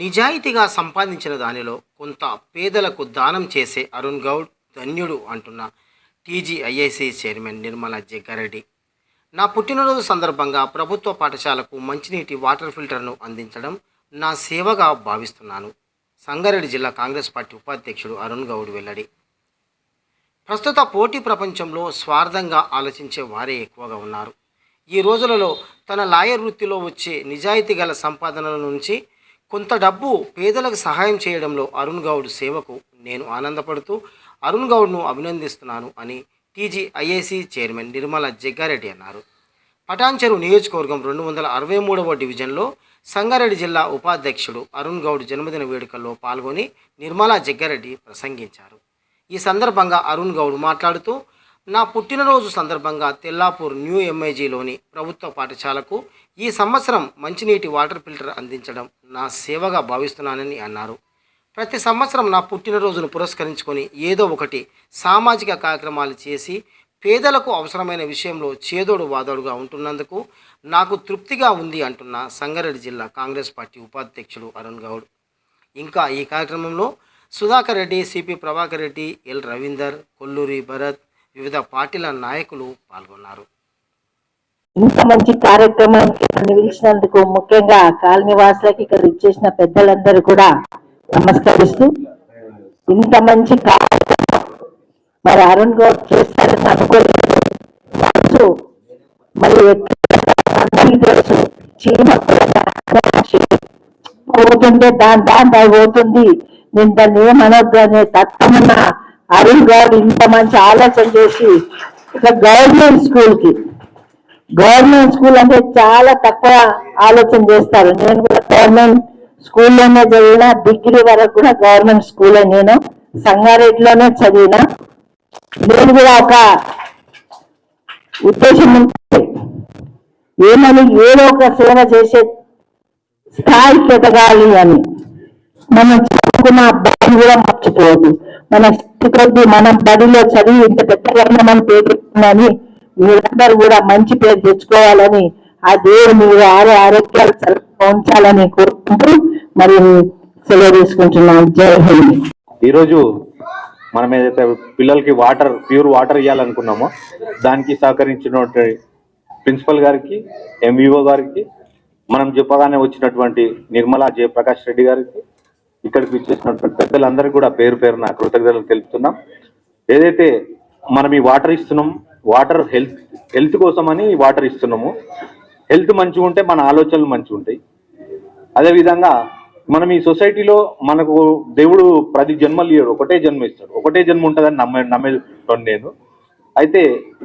నిజాయితీగా సంపాదించిన దానిలో కొంత పేదలకు దానం చేసే అరుణ్ గౌడ్ ధన్యుడు అంటున్న టీజీఐఐసి చైర్మన్ నిర్మలా జగ్గారెడ్డి. నా పుట్టినరోజు సందర్భంగా ప్రభుత్వ పాఠశాలకు మంచినీటి వాటర్ ఫిల్టర్ను అందించడం నా సేవగా భావిస్తున్నాను. సంగారెడ్డి జిల్లా కాంగ్రెస్ పార్టీ ఉపాధ్యక్షుడు అరుణ్ గౌడ్ వెల్లడి. ప్రస్తుత పోటీ ప్రపంచంలో స్వార్థంగా ఆలోచించే వారే ఎక్కువగా ఉన్నారు. ఈ రోజులలో తన లాయర్ వృత్తిలో వచ్చే నిజాయితీ గల సంపాదనల నుంచి కొంత డబ్బు పేదలకు సహాయం చేయడంలో అరుణ్ గౌడ్ సేవకు నేను ఆనందపడుతూ అరుణ్ గౌడ్ను అభినందిస్తున్నాను అని టీజీఐఏసీ చైర్మన్ నిర్మలా జగ్గారెడ్డి అన్నారు. పటాన్చెరు నియోజకవర్గం రెండు వందల అరవై మూడవ డివిజన్లో సంగారెడ్డి జిల్లా ఉపాధ్యక్షుడు అరుణ్ గౌడ్ జన్మదిన వేడుకల్లో పాల్గొని నిర్మలా జగ్గారెడ్డి ప్రసంగించారు. ఈ సందర్భంగా అరుణ్ గౌడ్ మాట్లాడుతూ నా పుట్టినరోజు సందర్భంగా తెల్లాపూర్ న్యూ ఎంఐజీలోని ప్రభుత్వ పాఠశాలకు ఈ సంవత్సరం మంచినీటి వాటర్ ఫిల్టర్ అందించడం నా సేవగా భావిస్తున్నానని అన్నారు. ప్రతి సంవత్సరం నా పుట్టినరోజును పురస్కరించుకొని ఏదో ఒకటి సామాజిక కార్యక్రమాలు చేసి పేదలకు అవసరమైన విషయంలో చేదోడు వాదోడుగా ఉంటున్నందుకు నాకు తృప్తిగా ఉంది అంటున్న సంగారెడ్డి జిల్లా కాంగ్రెస్ పార్టీ ఉపాధ్యక్షుడు అరుణ్ గౌడ్. ఇంకా ఈ కార్యక్రమంలో సుధాకర్ రెడ్డి సిపి ప్రభాకర్ రెడ్డి ఎల్ రవీందర్ కొల్లూరి భరత్ వివిధ పార్టీల నాయకులు పాల్గొన్నారు. ఇంత మంచి కార్యక్రమానికి నిలిచినందుకు పిలిచినందుకు ముఖ్యంగా కాలనీవాసులకి ఇక్కడ ఇచ్చేసిన పెద్దలందరూ కూడా నమస్కరిస్తూ ఇంత మంచి కార్యక్రమం మరి అరుణ్ గౌడ్ చేస్తారని అనుకోలేదు. మరి అందరికీ తెలుసు. చీమ పోతుంటే దాని దాని దాని పోతుంది. నేను దాన్ని ఏమనొద్దు అనే తత్వమున్న అరుణ్ గారు ఇంత మంచి ఆలోచన చేసి ఇక గవర్నమెంట్ స్కూల్కి గవర్నమెంట్ స్కూల్ అంటే చాలా తక్కువ ఆలోచన చేస్తారు. నేను కూడా గవర్నమెంట్ స్కూల్లోనే చదివిన డిగ్రీ వరకు కూడా గవర్నమెంట్ స్కూలే నేను. సంగారెడ్డిలోనే చదివిన. నేను కూడా ఒక ఉద్దేశం ఏమని ఏదో ఒక సేవ చేసే స్థాయికి ఎదగాలి అని. మనం చదువుకున్న అబ్బాయిని కూడా మర్చిపోవద్దు. మన శక్తి కొద్ది మనం బడిలో చదివి ఇంత పెద్ద మనం మీరందరూ కూడా మంచి పేరు తెచ్చుకోవాలని ఆ దేవుడు మీరు ఆరు ఆరోగ్యాలు ఉంచాలని కోరుకుంటూ మరి సెలవు తీసుకుంటున్నాం. జై హింద్. ఈరోజు మనం ఏదైతే పిల్లలకి వాటర్ ప్యూర్ వాటర్ ఇవ్వాలనుకున్నామో దానికి సహకరించినటువంటి ప్రిన్సిపల్ గారికి ఎంఈఓ గారికి మనం చెప్పగానే వచ్చినటువంటి నిర్మలా జయప్రకాష్ రెడ్డి గారికి ఇక్కడికి ఇచ్చేసినటువంటి పెద్దలందరికీ కూడా పేరు పేరున కృతజ్ఞతలు తెలుపుతున్నాం. ఏదైతే మనం ఈ వాటర్ ఇస్తున్నాం వాటర్ హెల్త్ హెల్త్ కోసమని వాటర్ ఇస్తున్నాము. హెల్త్ మంచిగా ఉంటే మన ఆలోచనలు మంచిగా ఉంటాయి. అదేవిధంగా మనం ఈ సొసైటీలో మనకు దేవుడు ప్రతి జన్మలు ఇయ్యడు ఒకటే జన్మ ఇస్తాడు ఒకటే జన్మ ఉంటుందని నమ్మే నమ్మేటోను నేను. అయితే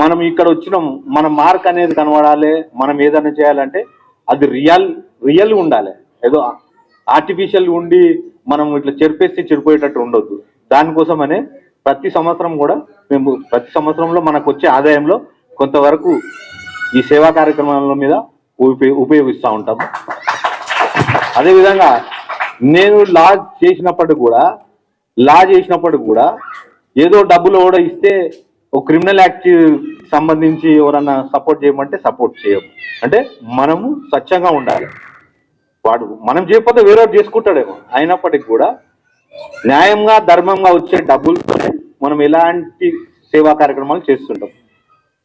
మనం ఇక్కడ వచ్చినాం మన మార్క్ అనేది కనబడాలి మనం ఏదైనా చేయాలంటే అది రియల్ రియల్ ఉండాలి. ఏదో ఆర్టిఫిషియల్ ఉండి మనం ఇట్లా చెరిపేస్తే చెడిపోయేటట్టు ఉండొద్దు. దానికోసమనే ప్రతి సంవత్సరం కూడా మేము ప్రతి సంవత్సరంలో మనకు వచ్చే ఆదాయంలో కొంతవరకు ఈ సేవా కార్యక్రమాల మీద ఉపయోగి ఉపయోగిస్తూ ఉంటాము అదేవిధంగా నేను లా చేసినప్పటికి కూడా లా చేసినప్పటికి కూడా ఏదో డబ్బులు కూడా ఇస్తే ఒక క్రిమినల్ యాక్ట్ సంబంధించి ఎవరన్నా సపోర్ట్ చేయమంటే సపోర్ట్ చేయము. అంటే మనము స్వచ్ఛంగా ఉండాలి. వాడు మనం చేయకపోతే వేరే చేసుకుంటాడేమో. అయినప్పటికీ కూడా న్యాయంగా ధర్మంగా వచ్చే డబ్బులతోనే మనం ఎలాంటి సేవా కార్యక్రమాలు చేస్తుంటాం.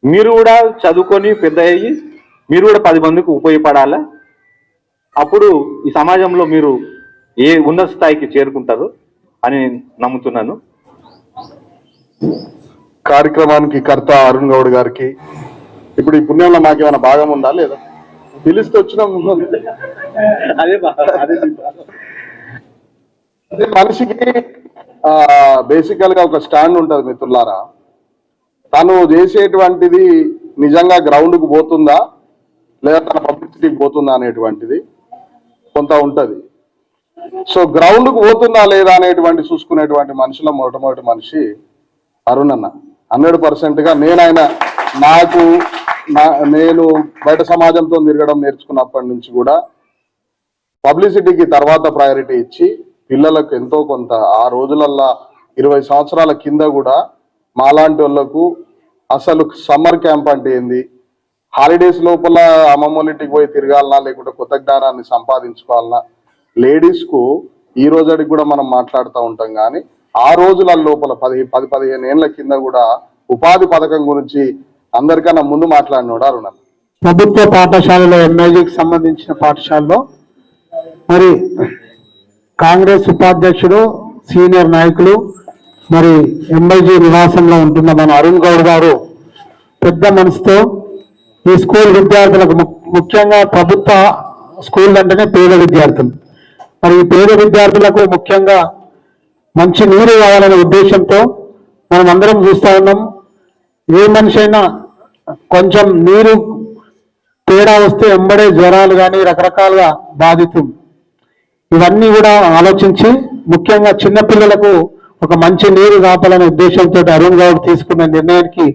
మీరు కూడా చదువుకొని పెద్ద అయ్యి మీరు కూడా పది మందికి ఉపయోగపడాలా? అప్పుడు ఈ సమాజంలో మీరు ఏ ఉన్నత స్థాయికి చేరుకుంటారు అని నమ్ముతున్నాను. కార్యక్రమానికి కర్త అరుణ్ గౌడ్ గారికి. ఇప్పుడు ఈ పుణ్యంలో మాకేమైనా భాగం ఉందా లేదా? పిలిస్తే వచ్చినాం అదే అదే అదే మనిషికి బేసికల్గా ఒక స్టాండ్ ఉంటది మిత్రులారా. తను చేసేటువంటిది నిజంగా గ్రౌండ్కు పోతుందా లేదా తన పబ్లిసిటీకి పోతుందా అనేటువంటిది కొంత ఉంటది. సో గ్రౌండ్కు పోతుందా లేదా అనేటువంటి చూసుకునేటువంటి మనుషుల మొట్టమొదటి మనిషి అరుణ్ అన్న హండ్రెడ్ పర్సెంట్గా నేనైనా నాకు నేను బయట సమాజంతో తిరగడం నేర్చుకున్నప్పటి నుంచి కూడా పబ్లిసిటీకి తర్వాత ప్రయారిటీ ఇచ్చి పిల్లలకు ఎంతో కొంత ఆ రోజులల్లా ఇరవై సంవత్సరాల కింద కూడా మాలాంటి వాళ్ళకు అసలు సమ్మర్ క్యాంప్ అంటే ఏంది? హాలిడేస్ లోపల అమ్మమ్మలింటికి పోయి తిరగాలనా లేకుంటే కొత్త జ్ఞానాన్ని సంపాదించుకోవాలనా? లేడీస్కు ఈ రోజుకి కూడా మనం మాట్లాడుతూ ఉంటాం కానీ ఆ రోజుల లోపల పది పది పదిహేను ఏళ్ళ కింద కూడా ఉపాధి పథకం గురించి అందరికన్నా ముందు మాట్లాడినోడు అరుణ? ప్రభుత్వ పాఠశాలలో ఎంఐజీకి సంబంధించిన పాఠశాలలో మరి కాంగ్రెస్ ఉపాధ్యక్షుడు సీనియర్ నాయకులు మరి ఎంఐజీ నివాసంలో ఉంటున్న మన అరుణ్ గౌడ్ గారు పెద్ద మనసుతో ఈ స్కూల్ విద్యార్థులకు ముఖ్యంగా ప్రభుత్వ స్కూల్ అంటేనే పేద విద్యార్థులు. మరి ఈ పేద విద్యార్థులకు ముఖ్యంగా మంచి నీరు కావాలనే ఉద్దేశంతో మనం అందరం చూస్తా ఉన్నాం. ఏ మనిషి అయినా కొంచెం నీరు తేడా వస్తే ఎంబడే జ్వరాలు కానీ రకరకాలుగా బాధితం. ఇవన్నీ కూడా ఆలోచించి ముఖ్యంగా చిన్నపిల్లలకు ఒక మంచి నీరు కాపాలనే ఉద్దేశంతో అరుణ్ గౌడ్ తీసుకున్న నిర్ణయానికి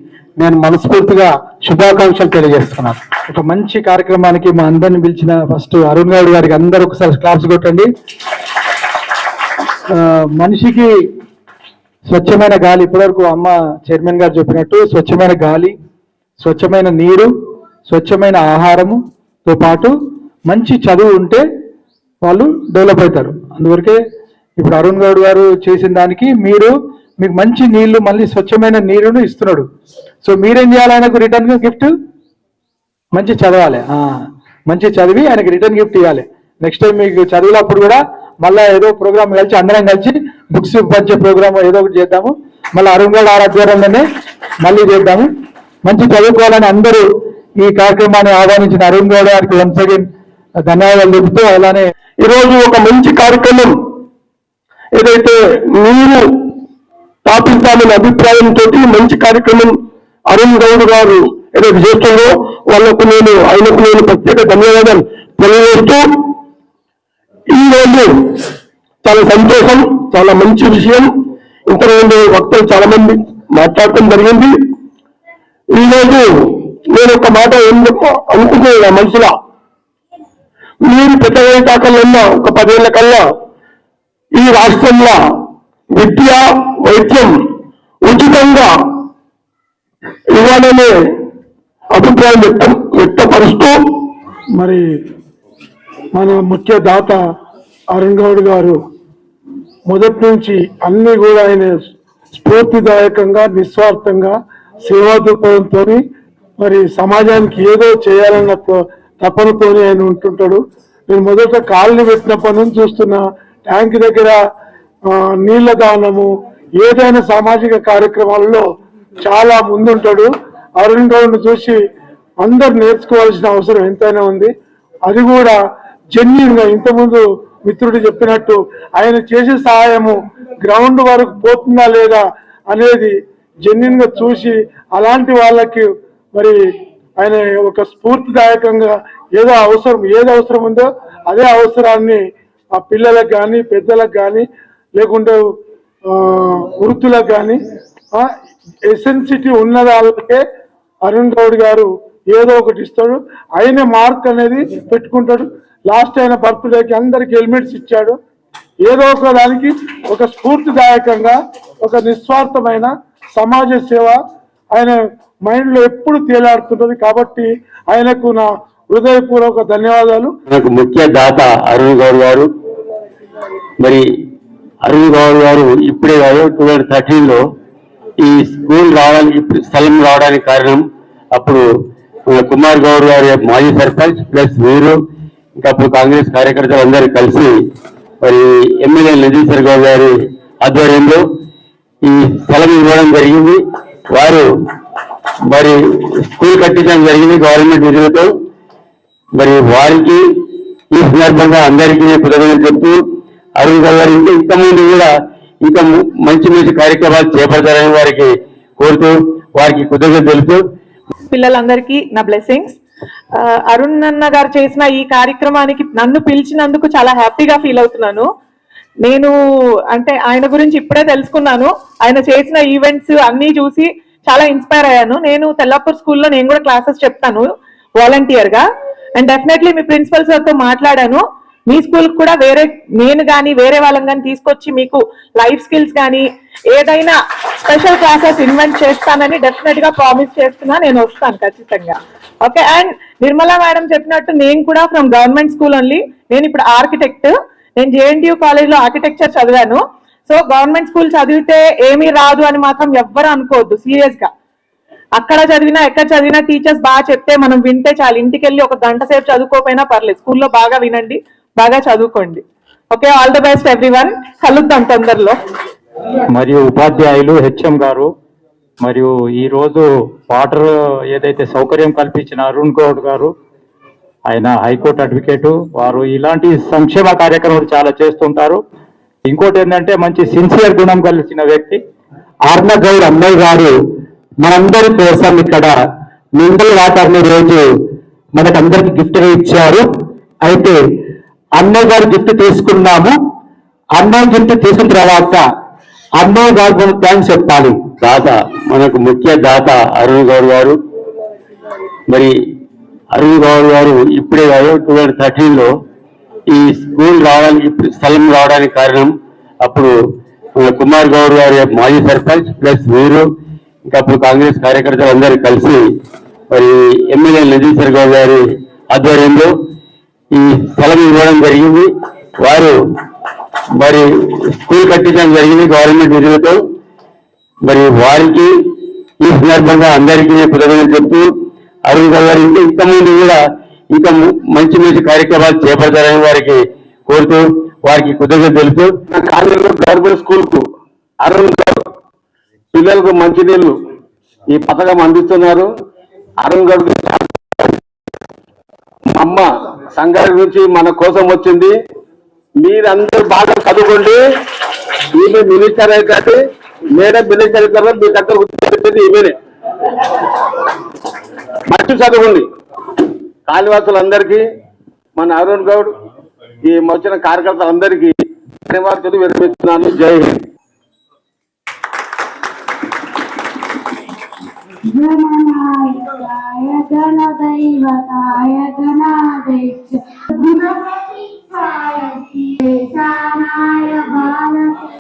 నేను మనస్ఫూర్తిగా శుభాకాంక్షలు తెలియజేస్తున్నాను. ఒక మంచి కార్యక్రమానికి మా అందరిని పిలిచిన ఫస్ట్ అరుణ్ గౌడ్ గారికి అందరూ ఒకసారి క్లాప్స్ కొట్టండి. మనిషికి స్వచ్ఛమైన గాలి ఇప్పటివరకు అమ్మ చైర్మన్ గారు చెప్పినట్టు స్వచ్ఛమైన గాలి స్వచ్ఛమైన నీరు స్వచ్ఛమైన ఆహారముతో పాటు మంచి చదువు ఉంటే వాళ్ళు డెవలప్ అవుతారు. అందువరకే ఇప్పుడు అరుణ్ గౌడ్ గారు చేసిన దానికి మీరు మీకు మంచి నీళ్ళు మళ్ళీ స్వచ్ఛమైన నీరును ఇస్తున్నాడు. సో మీరేం చేయాలి? ఆయనకు రిటర్న్ గిఫ్ట్ మంచి చదవాలి. మంచి చదివి ఆయనకి రిటర్న్ గిఫ్ట్ ఇవ్వాలి. నెక్స్ట్ టైం మీకు చదివినప్పుడు కూడా మళ్ళీ ఏదో ప్రోగ్రామ్ కలిసి అందరం కలిసి బుక్స్ పంచే ప్రోగ్రామ్ ఏదో ఒకటి చేద్దాము. మళ్ళీ అరుణ్ గౌడ్ ఆరాధ్యంలోనే మళ్ళీ చేద్దాము. మంచి చదువుకోవాలని అందరూ ఈ కార్యక్రమాన్ని ఆహ్వానించిన అరుణ్ గౌడ్ గారికి వన్స్ అగైన్ ధన్యవాదాలు చెబుతూ అలానే ఈరోజు ఒక మంచి కార్యక్రమం. ఏదైతే మీరు స్థాపిస్తామనే అభిప్రాయంతో మంచి కార్యక్రమం అరుణ్ గౌడ్ గారు ఏదైతే చేస్తుందో వాళ్ళకు నేను ఆయనకు నేను ప్రత్యేక ధన్యవాదాలు తెలియజేస్తూ ఈ రోజు చాలా సంతోషం. చాలా మంచి విషయం. ఇంతకుముందు వక్తలు చాలా మంది మాట్లాడటం జరిగింది. ఈ రోజు నేను ఒక మాట ఎందుకు అనుకునే మనసులో మీరు పెద్ద ఉన్న ఒక పదేళ్ళ కల్లా ఈ రాష్ట్రంలో విద్య వైద్యం ఉచితంగా ఇవ్వాలనే అభిప్రాయం వ్యక్త వ్యక్తపరుస్తూ మరి మన ముఖ్య దాత అరుణ్ గౌడ్ గారు మొదటి నుంచి అన్ని కూడా ఆయన స్ఫూర్తిదాయకంగా నిస్వార్థంగా సేవా దృక్పథంతో మరి సమాజానికి ఏదో చేయాలన్న త- తపనతోనే ఆయన ఉంటుంటాడు. నేను మొదట కాలనీ పెట్టినప్పటి నుంచి చూస్తున్నా ట్యాంక్ దగ్గర ఆ, నీళ్ళ దానము ఏదైనా సామాజిక కార్యక్రమాలలో చాలా ముందుంటాడు. అరుణ్ గౌడ్ను చూసి అందరు నేర్చుకోవాల్సిన అవసరం ఎంతైనా ఉంది. అది కూడా జెన్యున్గా ఇంతకుముందు మిత్రుడు చెప్పినట్టు ఆయన చేసే సహాయము గ్రౌండ్ వరకు పోతుందా లేదా అనేది జెన్యున్గా చూసి అలాంటి వాళ్ళకి మరి ఆయన ఒక స్ఫూర్తిదాయకంగా ఏదో అవసరం ఏది అవసరం ఉందో అదే అవసరాన్ని ఆ పిల్లలకు కానీ పెద్దలకు కానీ లేకుంటే వృత్తులకు కానీ ఎసెన్సిటీ ఉన్న వాళ్ళకే అరుణ్ గౌడ్ గారు ఏదో ఒకటి ఇస్తాడు. ఆయన మార్క్ అనేది పెట్టుకుంటాడు. లాస్ట్ అయిన బర్త్డేకి అందరికి హెల్మెట్స్ ఇచ్చాడు. ఏదో ఒక దానికి ఒక స్ఫూర్తిదాయకంగా ఒక నిస్వార్థమైన సమాజ సేవ ఆయన మైండ్లో ఎప్పుడు తేలాడుతుంటది కాబట్టి ఆయనకు నా హృదయపూర్వక ధన్యవాదాలు. నాకు ముఖ్య దాత అరుణ్ గౌడ్ గారు. మరి అరుణ్ గౌడ్ గారు ఇప్పుడే కాదు టూ థౌజండ్ థర్టీన్లో ఈ స్కూల్ రావడానికి ఇప్పుడు స్థలం రావడానికి కారణం అప్పుడు కుమార్ గౌడ్ గారు మాజీ సర్పంచ్ ప్లస్ మీరు ఇంకా అప్పుడు కాంగ్రెస్ కార్యకర్తలు అందరూ కలిసి మరి ఎమ్మెల్యే నజీశ్వర్ గౌడ్ గారి ఆధ్వర్యంలో ఈ స్థలం ఇవ్వడం జరిగింది. వారు మరి స్కూల్ కట్టించడం జరిగింది గవర్నమెంట్ నిధులతో. మరి వారికి ఈ సందర్భంగా అందరికీ కృతజ్ఞతలు చెప్తూ అరుణ్ గారు ఇంకా ముందు కూడా ఇంకా మంచి మంచి కార్యక్రమాలు చేపడతారని వారికి కోరుతూ వారికి కృతజ్ఞతలు తెలుపుతూ. పిల్లలందరికీ నా బ్లెస్సింగ్స్ అరుణ్ అన్న గారు చేసిన ఈ కార్యక్రమానికి నన్ను పిలిచినందుకు చాలా హ్యాపీగా ఫీల్ అవుతున్నాను. నేను అంటే ఆయన గురించి ఇప్పుడే తెలుసుకున్నాను. ఆయన చేసిన ఈవెంట్స్ అన్ని చూసి చాలా ఇన్స్పైర్ అయ్యాను. నేను తెల్లాపూర్ స్కూల్లో నేను కూడా క్లాసెస్ చెప్తాను వాలంటీర్గా. అండ్ డెఫినెట్లీ మీ ప్రిన్సిపల్ సార్తో మాట్లాడాను. మీ స్కూల్ కూడా వేరే నేను కానీ వేరే వాళ్ళని కానీ తీసుకొచ్చి మీకు లైఫ్ స్కిల్స్ కానీ ఏదైనా స్పెషల్ క్లాసెస్ ఇన్వెంట్ చేస్తానని డెఫినెట్గా ప్రామిస్ చేస్తున్నా నేను వస్తాను ఖచ్చితంగా. ఓకే అండ్ నిర్మలా మేడం చెప్పినట్టు నేను కూడా ఫ్రమ్ గవర్నమెంట్ స్కూల్ ఓన్లీ నేను ఇప్పుడు ఆర్కిటెక్ట్ నేను జేఎన్టీయూ కాలేజ్లో ఆర్కిటెక్చర్ చదివాను. సో గవర్నమెంట్ స్కూల్ చదివితే ఏమీ రాదు అని మాత్రం ఎవ్వరు అనుకోవద్దు సీరియస్గా. అక్కడ చదివినా ఎక్కడ చదివినా టీచర్స్ బాగా చెప్తే మనం వింటే చాలు. ఇంటికి వెళ్ళి ఒక గంట సేపు చదువుకోపోయినా పర్లేదు స్కూల్లో బాగా వినండి. బాగా చదువుకోండి. Okay all the best everyone కలుద్దాం తొందరలో. మరియు ఉపాధ్యాయులు హెచ్ఎం గారు మరియు ఈ రోజు వాటర్ ఏదైతే సౌకర్యం కల్పించిన అరుణ్ గౌడ్ గారు ఆయన హైకోర్టు అడ్వకేటు వారు ఇలాంటి సంక్షేమ కార్యక్రమాలు చాలా చేస్తుంటారు. ఇంకోటి ఏంటంటే మంచి సిన్సియర్ గుణం కలిసిన వ్యక్తి అరుణ గౌడ్ అమ్మాయి గారు మనందరి కోసం ఇక్కడ మినరల్ వాటర్ని రోజు మనకందరికి గిఫ్ట్ ఇచ్చారు. అయితే అన్నయ్య గారు జుట్టు తీసుకున్నాము. అన్నయ్య జుట్టు తీసుకున్న తర్వాత అన్నయ్య గారు మనం థ్యాంక్స్ చెప్పాలి. దాత మనకు ముఖ్య దాత అరుణ్ గౌడ్ గారు. మరి అరుణ్ గౌడ్ గారు ఇప్పుడే టూ థౌజండ్ థర్టీన్లో ఈ స్కూల్ రావడానికి ఇప్పుడు స్థలం రావడానికి కారణం. అప్పుడు మన కుమార్ గౌడ్ గారు మాజీ సర్పంచ్ ప్లస్ మీరు ఇంకా అప్పుడు కాంగ్రెస్ కార్యకర్తలు అందరూ కలిసి మరి ఎమ్మెల్యే నందీశ్వర్ గౌడ్ గారి ఆధ్వర్యంలో ఈ స్థలం ఇవ్వడం జరిగింది. వారు మరి స్కూల్ కట్టించడం జరిగింది గవర్నమెంట్ నిధులతో. మరి వారికి ఈ సందర్భంగా అందరికీ కృతజ్ఞతలు చెప్తూ అరుణ్ గారు ఇంకా ముందు కూడా ఇంకా మంచి మంచి కార్యక్రమాలు చేపడతారని వారికి కోరుతూ వారికి కృతజ్ఞతలు తెలుపుతూ. కాలేజీలో గవర్నమెంట్ స్కూల్కు అరుణ్ గారు పిల్లలకు మంచినీళ్ళు ఈ పథకం అందిస్తున్నారు. అరుణ్ గారు అమ్మ సంఘాల నుంచి మన కోసం వచ్చింది. మీరందరూ బాగా చదువుకోండి. ఈమె మినిస్టర్ అయితే మేడం మినిస్టర్ అయితే మీకు అందరూ గుర్తుపెట్టేది ఈమెనే. మంచి చదువుకోండి. కాళివాసులందరికీ మన అరుణ్ గౌడ్ ఈ వచ్చిన కార్యకర్తలందరికీ ధన్యవాదాలు విరమిస్తున్నాను జై హింద్. गणदैवताय गणादेश गुणपतिय बालक।